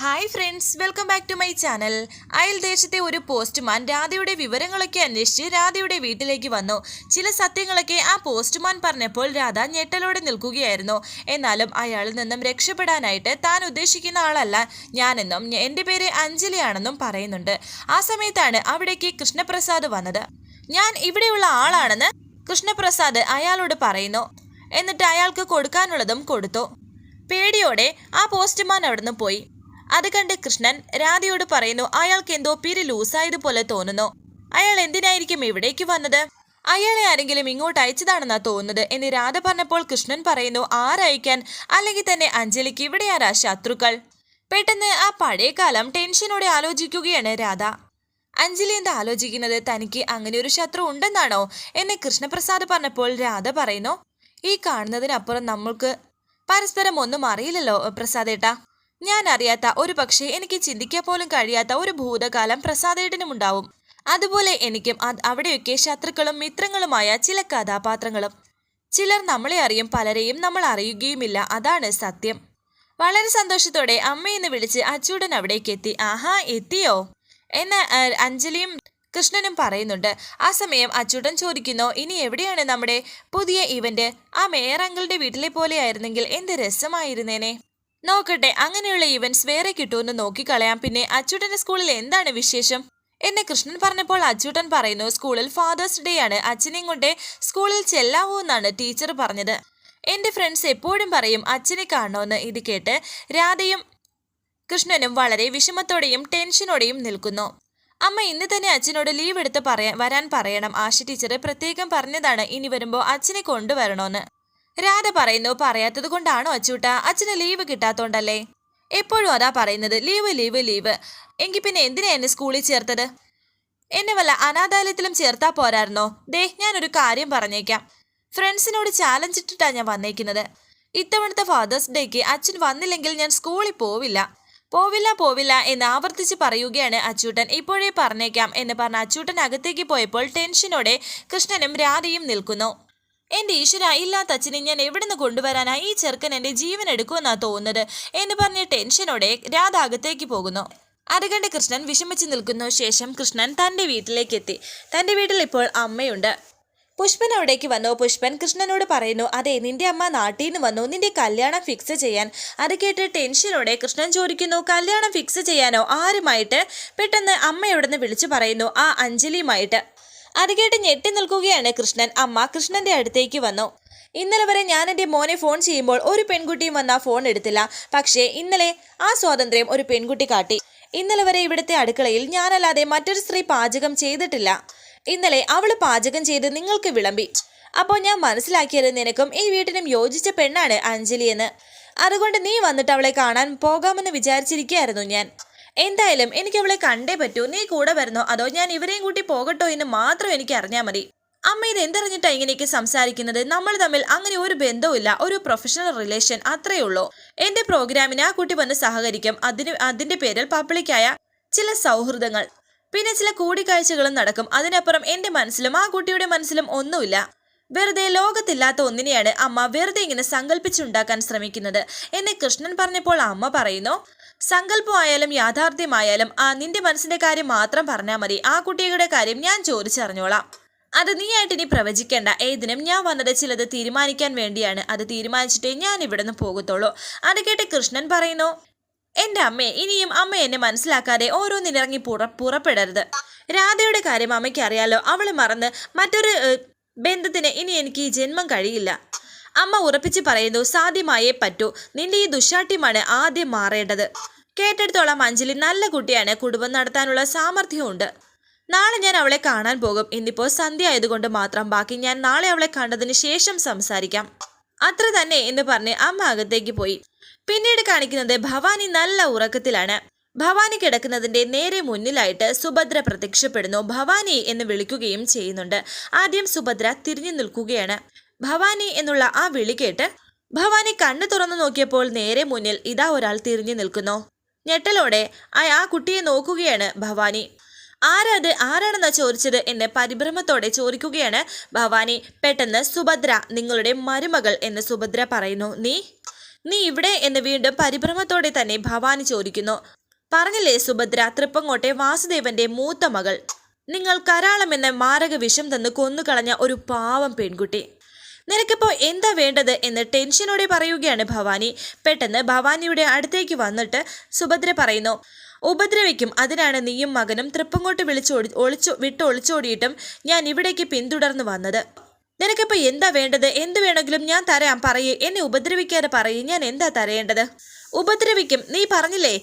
Hi friends welcome back to my channel അയൽദേശത്തെ ഒരു postman രാധയുടെ വിവരങ്ങളൊക്കെ അന്വേഷിച്ച് രാധയുടെ വീട്ടിലേക്ക് വന്നു. ചില സത്യങ്ങളൊക്കെ ആ പോസ്റ്റ്മാൻ പറഞ്ഞപ്പോൾ രാധ ഞെട്ടലോടെ നിൽക്കുകയായിരുന്നു. എന്നാലും അയാളിൽ നിന്നും രക്ഷപ്പെടാനായിട്ട് താൻ ഉദ്ദേശിക്കുന്ന ആളല്ല. ഞാനെന്നും എന്റെ പേര് അഞ്ജലിയാണെന്നും പറയുന്നുണ്ട്. ആ സമയത്താണ് അവിടേക്ക് കൃഷ്ണപ്രസാദ് വന്നത്. ഞാൻ ഇവിടെയുള്ള ആളാണെന്ന് കൃഷ്ണപ്രസാദ് അയാളോട് പറയുന്നു. എന്നിട്ട് അയാൾക്ക് കൊടുക്കാനുള്ളതും കൊടുത്തു. പേടിയോടെ ആ പോസ്റ്റ്മാൻ അവിടുന്ന് പോയി. അത് കണ്ട് കൃഷ്ണൻ രാധയോട് പറയുന്നു അയാൾക്ക് എന്തോ പിരി ലൂസായതുപോലെ തോന്നുന്നു. അയാൾ എന്തിനായിരിക്കും ഇവിടേക്ക് വന്നത്? അയാളെ ആരെങ്കിലും ഇങ്ങോട്ട് അയച്ചതാണെന്നാ തോന്നുന്നത് എന്ന് രാധ പറഞ്ഞപ്പോൾ കൃഷ്ണൻ പറയുന്നു ആരയക്കാൻ? അല്ലെങ്കിൽ തന്നെ അഞ്ജലിക്ക് ഇവിടെയാരാ ശത്രുക്കൾ? പെട്ടെന്ന് ആ പഴയ കാലം ടെൻഷനോടെ ആലോചിക്കുകയാണ് രാധ. അഞ്ജലി എന്താ ആലോചിക്കുന്നത്? തനിക്ക് അങ്ങനെ ഒരു ശത്രു ഉണ്ടെന്നാണോ? എന്ന് കൃഷ്ണപ്രസാദ് പറഞ്ഞപ്പോൾ രാധ പറയുന്നു ഈ കാണുന്നതിനപ്പുറം നമ്മൾക്ക് പരസ്പരം ഒന്നും അറിയില്ലല്ലോ പ്രസാദേട്ടാ. ഞാൻ അറിയാത്ത ഒരു പക്ഷേ എനിക്ക് ചിന്തിക്കാൻ പോലും കഴിയാത്ത ഒരു ഭൂതകാലം പ്രസാദേട്ടനും ഉണ്ടാവും അതുപോലെ എനിക്കും അവിടെയൊക്കെ ശത്രുക്കളും മിത്രങ്ങളുമായ ചില കഥാപാത്രങ്ങളും. ചിലർ നമ്മളെ അറിയും പലരെയും നമ്മൾ അറിയുകയുമില്ല. അതാണ് സത്യം. വളരെ സന്തോഷത്തോടെ അമ്മയെന്ന് വിളിച്ച് അച്ചൂടൻ അവിടേക്ക് എത്തി. ആഹാ എത്തിയോ? എന്ന് അഞ്ജലിയും കൃഷ്ണനും പറയുന്നുണ്ട്. ആ സമയം അച്ചൂടൻ ചോദിക്കുന്നു ഇനി എവിടെയാണ് നമ്മുടെ പുതിയ ഇവന്റ്? ആ മേയർ അങ്കിളുടെ വീട്ടിലെ പോലെ ആയിരുന്നെങ്കിൽ എന്ത് രസമായിരുന്നേനെ? നോക്കട്ടെ അങ്ങനെയുള്ള ഇവന്റ്സ് വേറെ കിട്ടുമെന്ന് നോക്കിക്കളയാം. പിന്നെ അച്യൂട്ടന്റെ സ്കൂളിൽ എന്താണ് വിശേഷം? എന്നെ കൃഷ്ണൻ പറഞ്ഞപ്പോൾ അച്യൂട്ടൻ പറയുന്നു സ്കൂളിൽ ഫാദേഴ്സ് ഡേ ആണ്. അച്ഛനെയും കൊണ്ട് സ്കൂളിൽ ചെല്ലാവൂ എന്നാണ് ടീച്ചർ പറഞ്ഞത്. എന്റെ ഫ്രണ്ട്സ് എപ്പോഴും പറയും അച്ഛനെ കാണണമെന്ന് ഇത് കേട്ട് രാധയും കൃഷ്ണനും വളരെ വിഷമത്തോടെയും ടെൻഷനോടെയും നിൽക്കുന്നു. അമ്മ ഇന്ന് തന്നെ അച്ഛനോട് ലീവ് എടുത്ത് പറയാൻ വരാൻ പറയണം. ആശ ടീച്ചർ പ്രത്യേകം പറഞ്ഞതാണ് ഇനി വരുമ്പോൾ അച്ഛനെ കൊണ്ടുവരണോന്ന്. രാധ പറയുന്നു പറയാത്തത് കൊണ്ടാണോ അച്ചൂട്ട? അച്ഛന് ലീവ് കിട്ടാത്തോണ്ടല്ലേ? എപ്പോഴും അതാ പറയുന്നത് ലീവ് ലീവ് ലീവ്. എങ്കിൽ പിന്നെ എന്തിനാ എന്നെ സ്കൂളിൽ ചേർത്തത്? എന്നെ വല്ല അനാഥാലയത്തിലും ചേർത്താ പോരായിരുന്നോ? ദേ ഞാനൊരു കാര്യം പറഞ്ഞേക്കാം. ഫ്രണ്ട്സിനോട് ചാലഞ്ച് ഇട്ടിട്ടാ ഞാൻ വന്നേക്കുന്നത്. ഇത്തവണത്തെ ഫാദേഴ്സ് ഡേക്ക് അച്ഛൻ വന്നില്ലെങ്കിൽ ഞാൻ സ്കൂളിൽ പോവില്ല. പോവില്ല പോവില്ല എന്ന് ആവർത്തിച്ച് പറയുകയാണ് അച്ചൂട്ടൻ. ഇപ്പോഴേ പറഞ്ഞേക്കാം എന്ന് പറഞ്ഞ അച്ചൂട്ടൻ അകത്തേക്ക് പോയപ്പോൾ ടെൻഷനോടെ കൃഷ്ണനും രാധയും നിൽക്കുന്നു. എന്റെ ഈശ്വര ഇല്ലാത്ത അച്ഛനെ ഞാൻ എവിടുന്ന് കൊണ്ടുവരാനാ ഈ ചെറുക്കൻ എന്റെ ജീവൻ എടുക്കുമെന്നാ തോന്നുന്നത്? എന്ന് പറഞ്ഞ് ടെൻഷനോടെ രാധ അകത്തേക്ക് പോകുന്നു. അരകണ്ട് കൃഷ്ണൻ വിഷമിച്ച് നിൽക്കുന്നു ശേഷം കൃഷ്ണൻ തന്റെ വീട്ടിലേക്ക് എത്തി തന്റെ വീട്ടിൽ ഇപ്പോൾ അമ്മയുണ്ട്. പുഷ്പൻ അവിടേക്ക് വന്നു. പുഷ്പൻ കൃഷ്ണനോട് പറയുന്നു അതെ നിന്റെ അമ്മ നാട്ടിൽ നിന്ന് വന്നു. നിന്റെ കല്യാണം ഫിക്സ് ചെയ്യാൻ. അത് കേട്ട് ടെൻഷനോടെ കൃഷ്ണൻ ചോദിക്കുന്നു കല്യാണം ഫിക്സ് ചെയ്യാനോ? ആരുമായിട്ട്? പെട്ടെന്ന് അമ്മ എവിടെ നിന്ന് വിളിച്ചു പറയുന്നു ആ അഞ്ജലിയുമായിട്ട്. അത് കേട്ട് ഞെട്ടി നിൽക്കുകയാണ് കൃഷ്ണൻ. അമ്മ കൃഷ്ണന്റെ അടുത്തേക്ക് വന്നു. ഇന്നലെ വരെ ഞാൻ എന്റെ മോനെ ഫോൺ ചെയ്യുമ്പോൾ ഒരു പെൺകുട്ടിയും വന്ന ഫോൺ എടുത്തില്ല. പക്ഷേ ഇന്നലെ ആ സ്വാതന്ത്ര്യം ഒരു പെൺകുട്ടി കാട്ടി. ഇന്നലെ വരെ ഇവിടുത്തെ അടുക്കളയിൽ ഞാനല്ലാതെ മറ്റൊരു സ്ത്രീ പാചകം ചെയ്തിട്ടില്ല. ഇന്നലെ അവൾ പാചകം ചെയ്ത് നിങ്ങൾക്ക് വിളമ്പി. അപ്പോൾ ഞാൻ മനസ്സിലാക്കിയത് നിനക്കും ഈ വീട്ടിനും യോജിച്ച പെണ്ണാണ് അഞ്ജലി എന്ന് അതുകൊണ്ട് നീ വന്നിട്ട് അവളെ കാണാൻ പോകാമെന്ന് വിചാരിച്ചിരിക്കുകയായിരുന്നു ഞാൻ. എന്തായാലും എനിക്ക് അവളെ കണ്ടേ പറ്റൂ. നീ കൂടെ വരുന്നോ? അതോ ഞാൻ ഇവരെയും കൂട്ടി പോകട്ടോ എന്ന് മാത്രം എനിക്ക് അറിഞ്ഞാൽ മതി. അമ്മ ഇത് എന്തറിഞ്ഞിട്ടാ ഇങ്ങനെയൊക്കെ സംസാരിക്കുന്നത്? നമ്മൾ തമ്മിൽ അങ്ങനെ ഒരു ബന്ധവുമില്ല. ഒരു പ്രൊഫഷണൽ റിലേഷൻ അത്രയേ ഉള്ളൂ. എന്റെ പ്രോഗ്രാമിന് ആ കുട്ടി വന്ന് സഹകരിക്കും. അതിന് അതിന്റെ പേരിൽ പബ്ലിക്കായ ചില സൗഹൃദങ്ങൾ. പിന്നെ ചില കൂടിക്കാഴ്ചകളും നടക്കും. അതിനപ്പുറം എന്റെ മനസ്സിലും ആ കുട്ടിയുടെ മനസ്സിലും ഒന്നുമില്ല. വെറുതെ ലോകത്തില്ലാത്ത ഒന്നിനെയാണ് അമ്മ വെറുതെ ഇങ്ങനെ സങ്കല്പിച്ചുണ്ടാക്കാൻ ശ്രമിക്കുന്നത്. എന്നെ കൃഷ്ണൻ പറഞ്ഞപ്പോൾ അമ്മ പറയുന്നു സങ്കല്പമായാലും യാഥാർത്ഥ്യമായാലും ആ നിന്റെ മനസ്സിന്റെ കാര്യം മാത്രം പറഞ്ഞാൽ മതി. ആ കുട്ടിയുടെ കാര്യം ഞാൻ ചോദിച്ചറിഞ്ഞോളാം. അത് നീയായിട്ട് ഇനി പ്രവചിക്കേണ്ട. ഏതിനും ഞാൻ വന്നത് ചിലത് തീരുമാനിക്കാൻ വേണ്ടിയാണ്. അത് തീരുമാനിച്ചിട്ടേ ഞാൻ ഇവിടുന്ന് പോകത്തുള്ളൂ. അത് കേട്ട് കൃഷ്ണൻ പറയുന്നു എന്റെ അമ്മേ ഇനിയും അമ്മ എന്നെ മനസ്സിലാക്കാതെ ഓരോന്നിനിറങ്ങി പുറ പുറപ്പെടരുത്. രാധയുടെ കാര്യം അമ്മയ്ക്ക് അറിയാലോ അവൾ മറന്ന് മറ്റൊരു ബന്ധത്തിന് ഇനി എനിക്ക് ജന്മം കഴിയില്ല. അമ്മ ഉറപ്പിച്ച് പറയുന്നു സാധ്യമായേ പറ്റൂ. നിന്റെ ഈ ദുശാഠ്യമാണ് ആദ്യം മാറേണ്ടത്. കേട്ടെടുത്തോളം അഞ്ജലി. നല്ല കുട്ടിയാണ്. കുടുംബം നടത്താനുള്ള സാമർഥ്യമുണ്ട്. നാളെ ഞാൻ അവളെ കാണാൻ പോകും. ഇന്നിപ്പോ സന്ധ്യ ആയതുകൊണ്ട് മാത്രം. ബാക്കി ഞാൻ നാളെ അവളെ കണ്ടതിന് ശേഷം സംസാരിക്കാം. അത്ര തന്നെ എന്ന് പറഞ്ഞ് അമ്മ അകത്തേക്ക് പോയി. പിന്നീട് കാണിക്കുന്നത് ഭവാനി നല്ല ഉറക്കത്തിലാണ്. ഭവാനി കിടക്കുന്നതിന്റെ നേരെ മുന്നിലായിട്ട് സുഭദ്ര പ്രത്യക്ഷപ്പെടുന്നു. ഭവാനി എന്ന് വിളിക്കുകയും ചെയ്യുന്നുണ്ട്. ആദ്യം സുഭദ്ര തിരിഞ്ഞു നിൽക്കുകയാണ്. ഭവാനി എന്നുള്ള ആ വിളി കേട്ട് ഭവാനി കണ്ണു തുറന്നു നോക്കിയപ്പോൾ നേരെ മുന്നിൽ ഇതാ ഒരാൾ തിരിഞ്ഞു നിൽക്കുന്നു. ഞെട്ടലോടെ ആ കുട്ടിയെ നോക്കുകയാണ് ഭവാനി. ആരത് ആരാണെന്നാ ചോദിച്ചത് എന്ന് പരിഭ്രമത്തോടെ ചോദിക്കുകയാണ് ഭവാനി. പെട്ടെന്ന് സുഭദ്ര നിങ്ങളുടെ മരുമകൾ എന്ന് സുഭദ്ര പറയുന്നു. നീ? നീ ഇവിടെ? എന്ന് വീണ്ടും പരിഭ്രമത്തോടെ തന്നെ ഭവാനി ചോദിക്കുന്നു. പറഞ്ഞില്ലേ സുഭദ്ര തൃപ്പങ്ങോട്ടെ വാസുദേവന്റെ മൂത്ത മകൾ. നിങ്ങൾ കരാളം എന്ന മാരക വിഷം തന്ന് കൊന്നുകളഞ്ഞ ഒരു പാവം പെൺകുട്ടി. നിനക്കിപ്പോ എന്താ വേണ്ടത് എന്ന് ടെൻഷനോടെ പറയുകയാണ് ഭവാനി. പെട്ടെന്ന് ഭവാനിയുടെ അടുത്തേക്ക് വന്നിട്ട് സുഭദ്ര പറയുന്നു ഉപദ്രവിക്കും. അതിനാണ് നീയും മകനും തൃപ്പങ്ങോട്ട് വിളിച്ചോടി ഒളിച്ചു വിട്ട് ഒളിച്ചോടിയിട്ടും ഞാൻ ഇവിടേക്ക് പിന്തുടർന്ന് വന്നത്. നിനക്കിപ്പോൾ എന്താ വേണ്ടത്? എന്ത് വേണമെങ്കിലും ഞാൻ തരാം. പറയേ. എന്നെ ഉപദ്രവിക്കാതെ പറയേ. ഞാൻ എന്താ തരേണ്ടത്? ഉപദ്രവിക്കും. നീ പറഞ്ഞില്ലേ?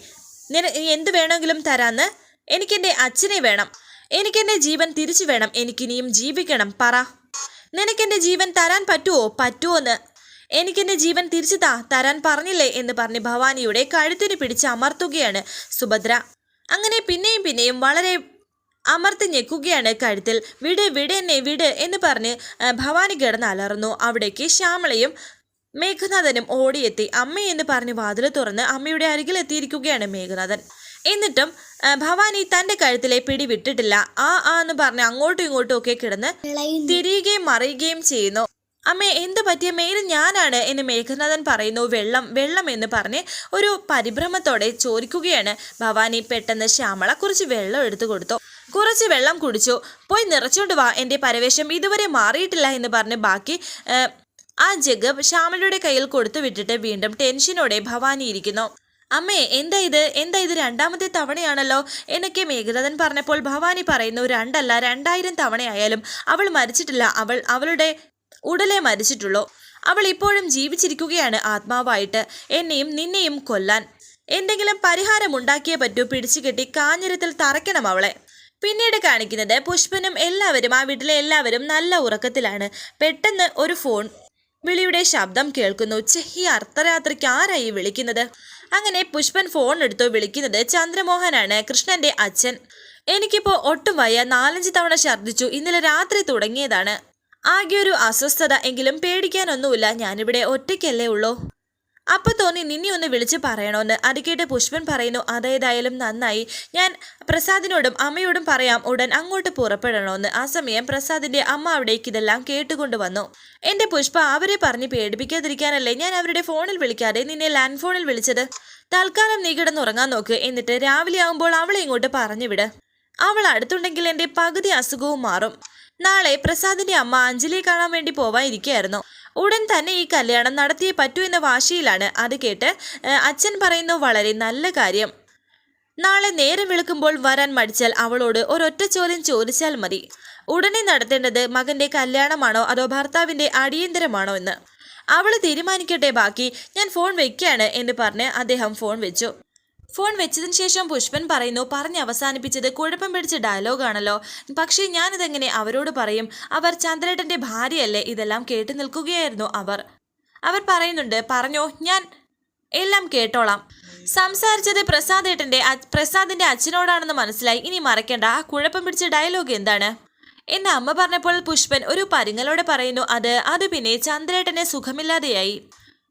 നിന എന്ത് വേണമെങ്കിലും തരാന്ന്? എനിക്കെന്റെ അച്ഛനെ വേണം. എനിക്കെന്റെ ജീവൻ തിരിച്ചു വേണം. എനിക്കിനിയും ജീവിക്കണം. പറ. നിനക്കെന്റെ ജീവൻ തരാൻ പറ്റുമോ പറ്റുമോന്ന് എനിക്കെന്റെ ജീവൻ തിരിച്ചു താ തരാൻ പറഞ്ഞില്ലേ എന്ന് പറഞ്ഞ് ഭവാനിയുടെ കഴുത്തിന് പിടിച്ച് അമർത്തുകയാണ് സുഭദ്ര. അങ്ങനെ പിന്നെയും പിന്നെയും വളരെ അമർത്തി ഞെക്കുകയാണ് കഴുത്തിൽ. വിട് വിട് എന്നെ വിട് എന്ന് പറഞ്ഞ് ഭവാനി കിടന്ന് അലർന്നു അവിടേക്ക് ശ്യാമളയും മേഘനാഥനും ഓടിയെത്തി. അമ്മയെന്ന് എന്ന് പറഞ്ഞ് വാതിൽ തുറന്ന് അമ്മയുടെ അരികിൽ എത്തിയിരിക്കുകയാണ് മേഘനാഥൻ. എന്നിട്ടും ഭവാനി തന്റെ കഴുത്തിലെ പിടി വിട്ടിട്ടില്ല ആ ആ എന്ന് പറഞ്ഞ് അങ്ങോട്ടും ഇങ്ങോട്ടും ഒക്കെ കിടന്ന് തിരിയുകയും മറിയുകയും ചെയ്യുന്നു. അമ്മേ എന്ത് പറ്റിയ മെയിൻ ഞാനാണ് എന്ന് മേഘനാഥൻ പറയുന്നു. വെള്ളം വെള്ളം എന്ന് പറഞ്ഞ് ഒരു പരിഭ്രമത്തോടെ ചോദിക്കുകയാണ്. ഭവാനി പെട്ടെന്ന് ശ്യാമള കുറച്ച് വെള്ളം എടുത്തു കൊടുത്തു. കുറച്ച് വെള്ളം കുടിച്ചു. പോയി നിറച്ചോണ്ട് വാ. എന്റെ പരവേശം ഇതുവരെ മാറിയിട്ടില്ല എന്ന് പറഞ്ഞ് ബാക്കി ആ, ആ ജഗ് ശ്യാമളയുടെ കയ്യിൽ കൊടുത്തു വിട്ടിട്ട് വീണ്ടും ടെൻഷനോടെ ഭവാനി ഇരിക്കുന്നു. അമ്മേ എന്താ ഇത്? എന്താ ഇത് രണ്ടാമത്തെ തവണയാണല്ലോ? എന്നൊക്കെ മേഘനാഥൻ പറഞ്ഞപ്പോൾ ഭവാനി പറയുന്നു രണ്ടല്ല രണ്ടായിരം തവണയായാലും അവൾ മരിച്ചിട്ടില്ല. അവൾ അവളുടെ ഉടലെ മരിച്ചിട്ടുള്ളൂ. അവൾ ഇപ്പോഴും ജീവിച്ചിരിക്കുകയാണ് ആത്മാവായിട്ട്. എന്നെയും നിന്നെയും കൊല്ലാൻ എന്തെങ്കിലും പരിഹാരം ഉണ്ടാക്കിയേ പറ്റൂ. പിടിച്ചു കെട്ടി കാഞ്ഞിരത്തിൽ തറയ്ക്കണം അവളെ. പിന്നീട് കാണിക്കുന്നത് പുഷ്പനും എല്ലാവരും ആ വീട്ടിലെ എല്ലാവരും നല്ല ഉറക്കത്തിലാണ്. പെട്ടെന്ന് ഒരു ഫോൺ വിളിയുടെ ശബ്ദം കേൾക്കുന്നു. ചെഹി അർദ്ധരാത്രിക്ക് ആരായി വിളിക്കുന്നത്? അങ്ങനെ പുഷ്പൻ ഫോൺ എടുത്തു വിളിക്കുന്നത് ചന്ദ്രമോഹനാണ് കൃഷ്ണന്റെ അച്ഛൻ. എനിക്കിപ്പോ ഒട്ടും വയ്യ നാലഞ്ച് തവണ ഛർദ്ദിച്ചു ഇന്നലെ രാത്രി തുടങ്ങിയതാണ്. ആകെ ഒരു അസ്വസ്ഥത എങ്കിലും പേടിക്കാനൊന്നുമില്ല ഞാനിവിടെ ഒറ്റയ്ക്കല്ലേ ഉള്ളൂ. അപ്പൊ തോന്നി നിന്നെ ഒന്ന് വിളിച്ച് പറയണമെന്ന് അത് കേട്ട് പുഷ്പൻ പറയുന്നു അതേതായാലും നന്നായി. ഞാൻ പ്രസാദിനോടും അമ്മയോടും പറയാം ഉടൻ അങ്ങോട്ട് പുറപ്പെടണമെന്ന് ആ സമയം പ്രസാദിന്റെ അമ്മ അവിടേക്ക് ഇതെല്ലാം കേട്ടുകൊണ്ട് വന്നു എന്റെ പുഷ്പ അവരെ പറഞ്ഞ് പേടിപ്പിക്കാതിരിക്കാനല്ലേ ഞാൻ അവരുടെ ഫോണിൽ വിളിക്കാതെ നിന്നെ ലാൻഡ് ഫോണിൽ വിളിച്ചത്? തൽക്കാലം നീ കിടന്നുറങ്ങാൻ നോക്ക് എന്നിട്ട് രാവിലെ ആകുമ്പോൾ അവളെ ഇങ്ങോട്ട് പറഞ്ഞു വിട്. അവൾ അടുത്തുണ്ടെങ്കിൽ എന്റെ പകുതി അസുഖവും മാറും. നാളെ പ്രസാദിന്റെ അമ്മ അഞ്ജലിയെ കാണാൻ വേണ്ടി പോവാനിരിക്കുകയായിരുന്നു ഉടൻ തന്നെ ഈ കല്യാണം നടത്തിയേ പറ്റൂ എന്ന വാശിയിലാണ്. അത് കേട്ട് അച്ഛൻ പറയുന്നു വളരെ നല്ല കാര്യം. നാളെ നേരം വിളിക്കുമ്പോൾ വരാൻ മടിച്ചാൽ അവളോട് ഒരൊറ്റ ചോദ്യം ചോദിച്ചാൽ മതി. ഉടനെ നടത്തേണ്ടത് മകന്റെ കല്യാണമാണോ അതോ ഭർത്താവിന്റെ അടിയന്തരമാണോ എന്ന്. അവൾ തീരുമാനിക്കട്ടെ ബാക്കി. ഞാൻ ഫോൺ വെക്കുകയാണ് എന്ന് പറഞ്ഞ് അദ്ദേഹം ഫോൺ വെച്ചു. ഫോൺ വെച്ചതിന് ശേഷം പുഷ്പൻ പറയുന്നു പറഞ്ഞ് അവസാനിപ്പിച്ചത് കുഴപ്പം പിടിച്ച ഡയലോഗാണല്ലോ പക്ഷേ ഞാനിതെങ്ങനെ അവരോട് പറയും? അവർ ചന്ദ്രേട്ടന്റെ ഭാര്യയല്ലേ? ഇതെല്ലാം കേട്ട് നിൽക്കുകയായിരുന്നു അവർ. അവർ പറയുന്നുണ്ട് പറഞ്ഞോ ഞാൻ എല്ലാം കേട്ടോളാം. സംസാരിച്ചത് പ്രസാദ് ഏട്ടന്റെ പ്രസാദിന്റെ അച്ഛനോടാണെന്ന് മനസ്സിലായി. ഇനി മറക്കേണ്ട. ആ കുഴപ്പം പിടിച്ച ഡയലോഗ് എന്താണ്? എന്നെ അമ്മ പറഞ്ഞപ്പോൾ പുഷ്പൻ ഒരു പരിങ്ങലോടെ പറയുന്നു അത് അത് പിന്നെ ചന്ദ്രേട്ടനെ സുഖമില്ലാതെയായി.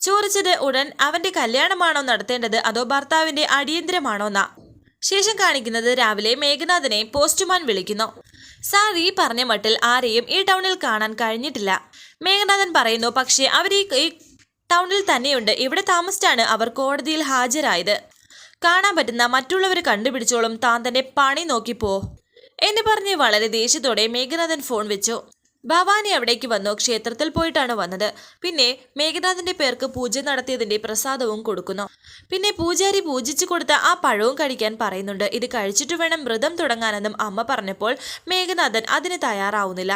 ചോദിച്ചത് ഉടൻ അവന്റെ കല്യാണമാണോ നടത്തേണ്ടത് അതോ ഭർത്താവിന്റെ അടിയന്തരമാണോ എന്നാ ശേഷം കാണിക്കുന്നത് രാവിലെ മേഘനാഥനെ പോസ്റ്റ്മാൻ വിളിക്കുന്നു. സാർ ഈ പറഞ്ഞ മട്ടിൽ ആരെയും ഈ ടൗണിൽ കാണാൻ കഴിഞ്ഞിട്ടില്ല. മേഘനാഥൻ പറയുന്നു പക്ഷേ അവർ ഈ ടൗണിൽ തന്നെയുണ്ട്. ഇവിടെ താമസിച്ചാണ് അവർ കോടതിയിൽ ഹാജരായത്. കാണാൻ പറ്റുന്ന മറ്റുള്ളവർ കണ്ടുപിടിച്ചോളും. താൻ തന്നെ പണി നോക്കിപ്പോ. എന്ന് പറഞ്ഞ് വളരെ ദേഷ്യത്തോടെ മേഘനാഥൻ ഫോൺ വെച്ചു. ഭവാനി അവിടേക്ക് വന്നു. ക്ഷേത്രത്തിൽ പോയിട്ടാണ് വന്നത്. പിന്നെ മേഘനാഥന്റെ പേർക്ക് പൂജ നടത്തിയതിന്റെ പ്രസാദവും കൊടുക്കുന്നു. പിന്നെ പൂജാരി പൂജിച്ചു കൊടുത്ത ആ പഴവും കഴിക്കാൻ പറയുന്നുണ്ട്. ഇത് കഴിച്ചിട്ട് വേണം വ്രതം തുടങ്ങാനെന്നും അമ്മ പറഞ്ഞപ്പോൾ മേഘനാഥൻ അതിന് തയ്യാറാവുന്നില്ല.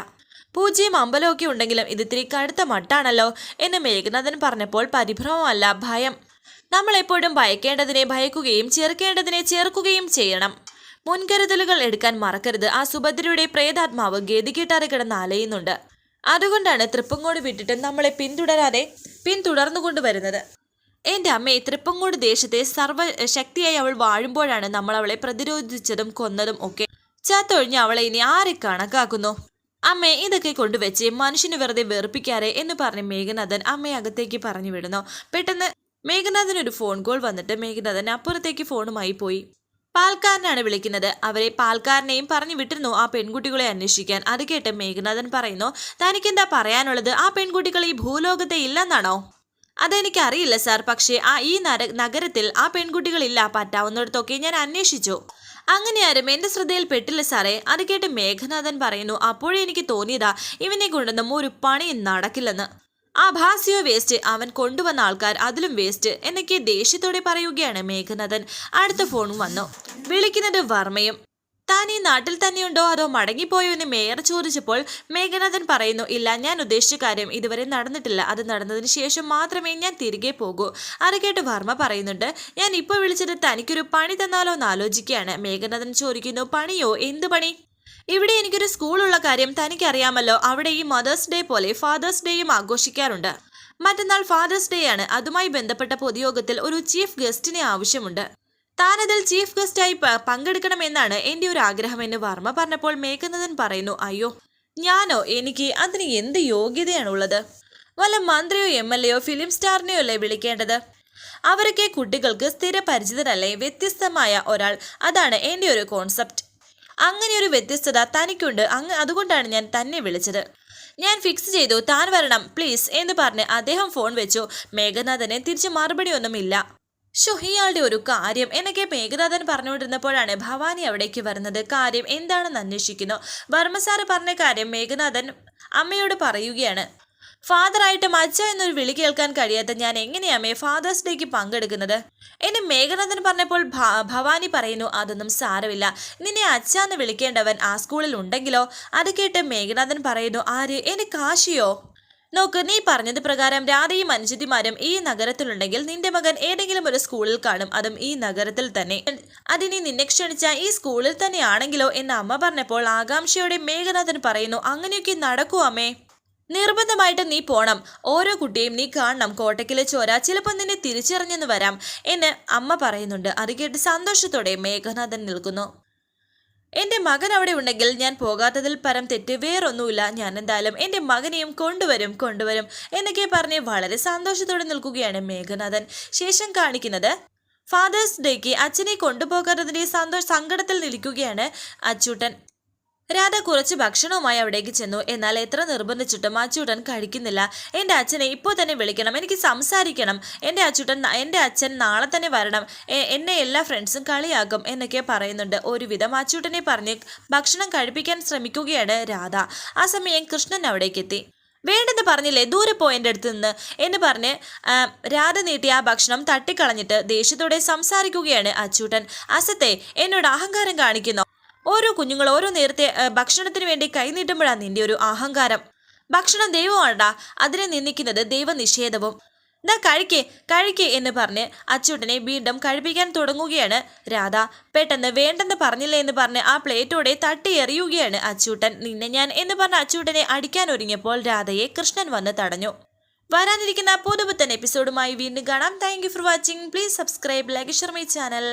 പൂജയും അമ്പലമൊക്കെ ഉണ്ടെങ്കിലും ഇത് ഇത്തിരി കടുത്ത മട്ടാണല്ലോ എന്ന് മേഘനാഥൻ പറഞ്ഞപ്പോൾ പരിഭ്രമമല്ല ഭയം. നമ്മളെപ്പോഴും ഭയക്കേണ്ടതിനെ ഭയക്കുകയും ചെറുക്കേണ്ടതിനെ ചെറുക്കുകയും ചെയ്യണം. മുൻകരുതലുകൾ എടുക്കാൻ മറക്കരുത്. ആ സുഭദ്രയുടെ പ്രേതാത്മാവ് ഗതികെട്ടാതെ കിടന്ന് അലയുന്നുണ്ട്. അതുകൊണ്ടാണ് തൃപ്പങ്ങോട് വിട്ടിട്ട് നമ്മളെ പിന്തുടരാതെ പിന്തുടർന്നുകൊണ്ടുവരുന്നത് എന്റെ അമ്മയെ തൃപ്പങ്ങോട് ദേശത്തെ സർവ ശക്തിയായി അവൾ വാഴുമ്പോഴാണ് നമ്മൾ അവളെ പ്രതിരോധിച്ചതും കൊന്നതും ഒക്കെ. ചത്തൊഴിഞ്ഞ് അവളെ ഇനി ആരെ കണക്കാക്കുന്നു? അമ്മേ ഇതൊക്കെ കൊണ്ടുവച്ച് മനുഷ്യന് വെറുതെ വെറുപ്പിക്കാരെ എന്ന് പറഞ്ഞ് മേഘനാഥൻ അമ്മയെ അകത്തേക്ക് പറഞ്ഞു വിടുന്നു പെട്ടെന്ന് മേഘനാഥനൊരു ഫോൺ കോൾ വന്നിട്ട് മേഘനാഥൻ അപ്പുറത്തേക്ക് ഫോണുമായി പോയി. പാൽക്കാരനാണ് വിളിക്കുന്നത്. അവരെ പാൽക്കാരനെയും പറഞ്ഞു വിട്ടിരുന്നു. ആ പെൺകുട്ടികളെ അന്വേഷിക്കാൻ. അത് കേട്ട് മേഘനാഥൻ പറയുന്നു തനിക്കെന്താ പറയാനുള്ളത്? ആ പെൺകുട്ടികൾ ഈ ഭൂലോകത്തെ ഇല്ലെന്നാണോ? അതെനിക്കറിയില്ല സാർ. പക്ഷേ ആ ഈ നര നഗരത്തിൽ ആ പെൺകുട്ടികളില്ല. പറ്റാവുന്നിടത്തൊക്കെ ഞാൻ അന്വേഷിച്ചു. അങ്ങനെ ആരും എന്റെ ശ്രദ്ധയിൽ പെട്ടില്ല സാറേ. അത് കേട്ട് മേഘനാഥൻ പറയുന്നു അപ്പോഴേ എനിക്ക് തോന്നിയതാ ഇവനെ കൊണ്ടൊന്നും ഒരു പണിയും നടക്കില്ലെന്ന്. ആ ഭാസ്യോ വേസ്റ്റ് അവൻ കൊണ്ടുവന്ന ആൾക്കാർ അതിലും വേസ്റ്റ് എന്നൊക്കെ ദേഷ്യത്തോടെ പറയുകയാണ് മേഘനാഥൻ. അടുത്ത ഫോണും വന്നു. വിളിക്കുന്നത് വർമ്മയും. താൻ ഈ നാട്ടിൽ തന്നെയുണ്ടോ അതോ മടങ്ങിപ്പോയോ എന്ന് മേയർ ചോദിച്ചപ്പോൾ മേഘനാഥൻ പറയുന്നു ഇല്ല ഞാൻ ഉദ്ദേശിച്ച കാര്യം ഇതുവരെ നടന്നിട്ടില്ല. അത് നടന്നതിന് ശേഷം മാത്രമേ ഞാൻ തിരികെ പോകൂ. അത് കേട്ട് വർമ്മ പറയുന്നുണ്ട് ഞാൻ ഇപ്പോൾ വിളിച്ചത് തനിക്കൊരു പണി തന്നാലോ എന്ന് ആലോചിക്കുകയാണ്. മേഘനാഥൻ ചോദിക്കുന്നു പണിയോ? എന്ത് പണി? ഇവിടെ എനിക്കൊരു സ്കൂളുള്ള കാര്യം തനിക്കറിയാമല്ലോ. അവിടെ ഈ മദേഴ്സ് ഡേ പോലെ ഫാദേഴ്സ് ഡേയും ആഘോഷിക്കാറുണ്ട്. മറ്റന്നാൾ ഫാദേഴ്സ് ഡേ ആണ്. അതുമായി ബന്ധപ്പെട്ട പൊതുയോഗത്തിൽ ഒരു ചീഫ് ഗസ്റ്റിനെ ആവശ്യമുണ്ട്. താനതിൽ ചീഫ് ഗസ്റ്റായി പങ്കെടുക്കണമെന്നാണ് എന്റെ ഒരു ആഗ്രഹം എന്ന് വർമ്മ പറഞ്ഞപ്പോൾ മേഘനാഥൻ പറയുന്നു അയ്യോ ഞാനോ? എനിക്ക് അതിന് എന്ത് യോഗ്യതയാണുള്ളത്? വല്ല മന്ത്രിയോ എം എൽ എയോ ഫിലിം സ്റ്റാറിനെയോ അല്ലേ വിളിക്കേണ്ടത്? അവരൊക്കെ കുട്ടികൾക്ക് സ്ഥിരപരിചിതരല്ലേ വ്യത്യസ്തമായ ഒരാൾ. അതാണ് എന്റെ ഒരു കോൺസെപ്റ്റ് അങ്ങനെ ഒരു വ്യത്യസ്തത തനിക്കുണ്ട്. അങ്ങ് അതുകൊണ്ടാണ് ഞാൻ തന്നെ വിളിച്ചത്. ഞാൻ ഫിക്സ് ചെയ്തു. താൻ വരണം. പ്ലീസ് എന്ന് പറഞ്ഞ് അദ്ദേഹം ഫോൺ വെച്ചു. മേഘനാഥന് തിരിച്ച് മറുപടിയൊന്നുമില്ല ഷോ ഇയാളുടെ ഒരു കാര്യം എന്നൊക്കെ മേഘനാഥൻ പറഞ്ഞുകൊണ്ടിരുന്നപ്പോഴാണ് ഭവാനി അവിടേക്ക് വരുന്നത്. കാര്യം എന്താണെന്ന് അന്വേഷിക്കുന്നു. വർമ്മസാറ് പറഞ്ഞ കാര്യം മേഘനാഥൻ അമ്മയോട് പറയുകയാണ്. ഫാദറായിട്ടും മച്ച എന്നൊരു വിളി കേൾക്കാൻ കഴിയാത്ത ഞാൻ എങ്ങനെയാമേ ഫാദേഴ്സ് ഡേക്ക് പങ്കെടുക്കുന്നത്? എന്നെ മേഘനാഥൻ പറഞ്ഞപ്പോൾ ഭവാനി പറയുന്നു അതൊന്നും സാരമില്ല. നിന്നെ അച്ഛ എന്ന് വിളിക്കേണ്ടവൻ ആ സ്കൂളിൽ ഉണ്ടെങ്കിലോ? അത് കേട്ട് മേഘനാഥൻ പറയുന്നു ആര്? എന്നെ കാശിയോ? നോക്ക് നീ പറഞ്ഞത് പ്രകാരം രാധയും അനുജിതിമാരും ഈ നഗരത്തിലുണ്ടെങ്കിൽ നിന്റെ മകൻ ഏതെങ്കിലും ഒരു സ്കൂളിൽ കാണും. അതും ഈ നഗരത്തിൽ തന്നെ. അതിനി നിന്നെ ക്ഷണിച്ച ഈ സ്കൂളിൽ തന്നെയാണെങ്കിലോ? എന്ന് അമ്മ പറഞ്ഞപ്പോൾ ആകാംക്ഷയോടെ മേഘനാഥൻ പറയുന്നു അങ്ങനെയൊക്കെ നടക്കൂ അമ്മേ? നിർബന്ധമായിട്ട് നീ പോണം. ഓരോ കുട്ടിയും നീ കാണണം. കോട്ടക്കിലെ ചോര ചിലപ്പോൾ നിന്നെ തിരിച്ചറിഞ്ഞെന്ന് വരാം എന്ന് അമ്മ പറയുന്നുണ്ട്. അത് കേട്ട് സന്തോഷത്തോടെ മേഘനാഥൻ നിൽക്കുന്നു. എന്റെ മകൻ അവിടെ ഉണ്ടെങ്കിൽ ഞാൻ പോകാത്തതിൽ പരം തെറ്റ് വേറൊന്നുമില്ല. ഞാൻ എന്തായാലും എന്റെ മകനെയും കൊണ്ടുവരും കൊണ്ടുവരും എന്നൊക്കെ പറഞ്ഞ് വളരെ സന്തോഷത്തോടെ നിൽക്കുകയാണ് മേഘനാഥൻ. ശേഷം കാണിക്കുന്നത് ഫാദേഴ്സ് ഡേക്ക് അച്ഛനെ കൊണ്ടുപോകാത്തതിന്റെ സന്തോഷ സങ്കടത്തിൽ നിൽക്കുകയാണ് അച്ചൂട്ടൻ. രാധ കുറച്ച് ഭക്ഷണവുമായി അവിടേക്ക് ചെന്നു. എന്നാൽ എത്ര നിർബന്ധിച്ചിട്ടും അച്ചൂട്ടൻ കഴിക്കുന്നില്ല. എന്റെ അച്ഛനെ ഇപ്പോൾ തന്നെ വിളിക്കണം. എനിക്ക് സംസാരിക്കണം. എന്റെ അച്ചൂട്ടൻ എന്റെ അച്ഛൻ നാളെ തന്നെ വരണം. എന്നെ എല്ലാ ഫ്രണ്ട്സും കളിയാക്കും എന്നൊക്കെ പറയുന്നുണ്ട്. ഒരുവിധം അച്ചൂട്ടനെ പറഞ്ഞ് ഭക്ഷണം കഴിപ്പിക്കാൻ ശ്രമിക്കുകയാണ് രാധ. ആ സമയം കൃഷ്ണൻ അവിടേക്ക് എത്തി വേണ്ടെന്ന് പറഞ്ഞില്ലേ? ദൂരെ പോ എന്റെ അടുത്ത് നിന്ന് എന്ന് പറഞ്ഞ് രാധ നീട്ടി ആ ഭക്ഷണം തട്ടിക്കളഞ്ഞിട്ട് ദേഷ്യത്തോടെ സംസാരിക്കുകയാണ് അച്ചൂട്ടൻ അസത്തെ എന്നോട് അഹങ്കാരം കാണിക്കുന്നു? ഓരോ കുഞ്ഞുങ്ങൾ ഓരോ നേരത്തെ ഭക്ഷണത്തിന് വേണ്ടി കൈനീട്ടുമ്പോഴാണ് നിന്റെ ഒരു അഹങ്കാരം. ഭക്ഷണം ദൈവമാണ്ടാ അതിനെ നിന്ദിക്കുന്നത് ദൈവനിഷേധവും. ദാ കഴിക്കേ കഴിക്കേ എന്ന് പറഞ്ഞ് അച്ചൂട്ടനെ വീണ്ടും കഴിപ്പിക്കാൻ തുടങ്ങുകയാണ് രാധ. പെട്ടെന്ന് വേണ്ടെന്ന് പറഞ്ഞില്ലേ എന്ന് പറഞ്ഞ് ആ പ്ലേറ്റോടെ തട്ടി എറിയുകയാണ് അച്ചൂട്ടൻ. നിന്നെ ഞാൻ എന്ന് പറഞ്ഞ അച്ചൂട്ടനെ അടിക്കാൻ ഒരുങ്ങിയപ്പോൾ രാധയെ കൃഷ്ണൻ വന്ന് തടഞ്ഞു. വരാനിരിക്കുന്ന പുതുപുത്തൻ എപ്പിസോഡുമായി വീണ്ടും കാണാം. Thank for watching please subscribe like share my channel